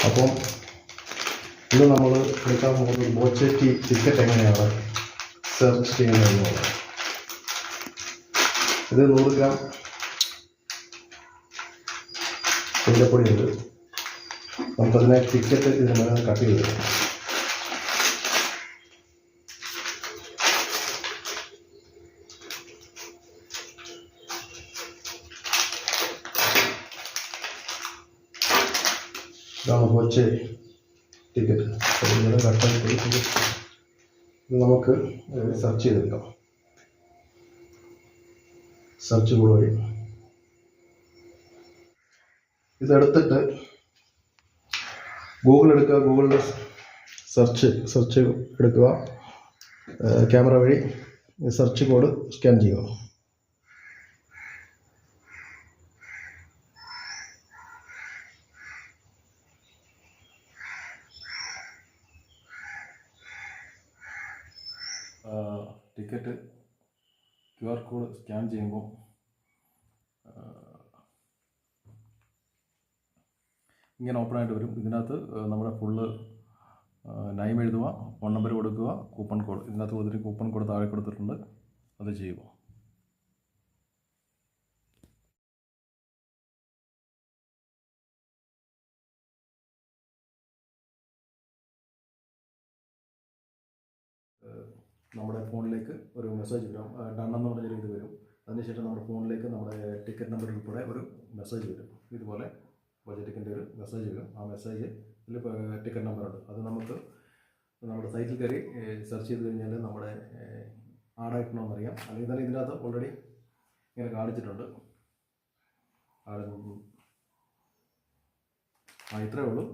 അപ്പം ഇത് നമ്മൾ എടുക്കാൻ പോകുന്നത് ബോച്ചേറ്റി ടിക്കറ്റ് എങ്ങനെയാണ് സെർച്ച് ചെയ്യുന്നത് ഇത് നൂറ് ഗ്രാം തേയിലപ്പൊടിയുണ്ട് നമുക്കതിനെ ടിക്കറ്റ് ഇതിന് മേലെ കട്ട് ചെയ്ത് തരാം. വെച്ച് ടിക്കറ്റ് ഇത് നമുക്ക് സെർച്ച് ചെയ്തെടുക്കാം. സെർച്ച് കൂടെ ഇതെടുത്തിട്ട് ഗൂഗിൾ എടുക്കുക ഗൂഗിളിന്റെ സെർച്ച് സെർച്ച് എടുക്കുക. ക്യാമറ വഴി സെർച്ച് കോഡ് സ്കാൻ ചെയ്യുക. Ticket Q R code scan ചെയ്യുമ്പോൾ ഇങ്ങനെ ഓപ്പൺ ആയിട്ട് വരും. ഇതിനകത്ത് നമ്മുടെ ഫുള്ള് നൈം എഴുതുക ഫോൺ നമ്പർ കൊടുക്കുക കൂപ്പൺ കോഡ് ഇതിനകത്ത് കൊടുത്തിട്ട് കൂപ്പൺ കോഡ് താഴെ കൊടുത്തിട്ടുണ്ട്. അത് ചെയ്യുക. നമ്മുടെ ഫോണിലേക്ക് ഒരു മെസ്സേജ് വരും. ഡണ്ണെന്ന് പറഞ്ഞൊരു ഇത് വരും. അതിനുശേഷം നമ്മുടെ ഫോണിലേക്ക് നമ്മുടെ ടിക്കറ്റ് നമ്പർ ഉൾപ്പെടെ ഒരു മെസ്സേജ് വരും. ഇതുപോലെ ബജറ്റിന്റെ ഒരു മെസ്സേജ് വരും. ആ മെസ്സേജ് ഇതിൽ ടിക്കറ്റ് നമ്പറുണ്ട് അത് നമുക്ക് നമ്മുടെ സൈറ്റിൽ കയറി സെർച്ച് ചെയ്ത് കഴിഞ്ഞാൽ നമ്മുടെ ആഡായിട്ടുണ്ടോ എന്നറിയാം. അല്ലെങ്കിൽ തന്നെ ഇതിനകത്ത് ഓൾറെഡി ഇങ്ങനെ കാണിച്ചിട്ടുണ്ട്. ആ ഇത്രയേ ഉള്ളൂ.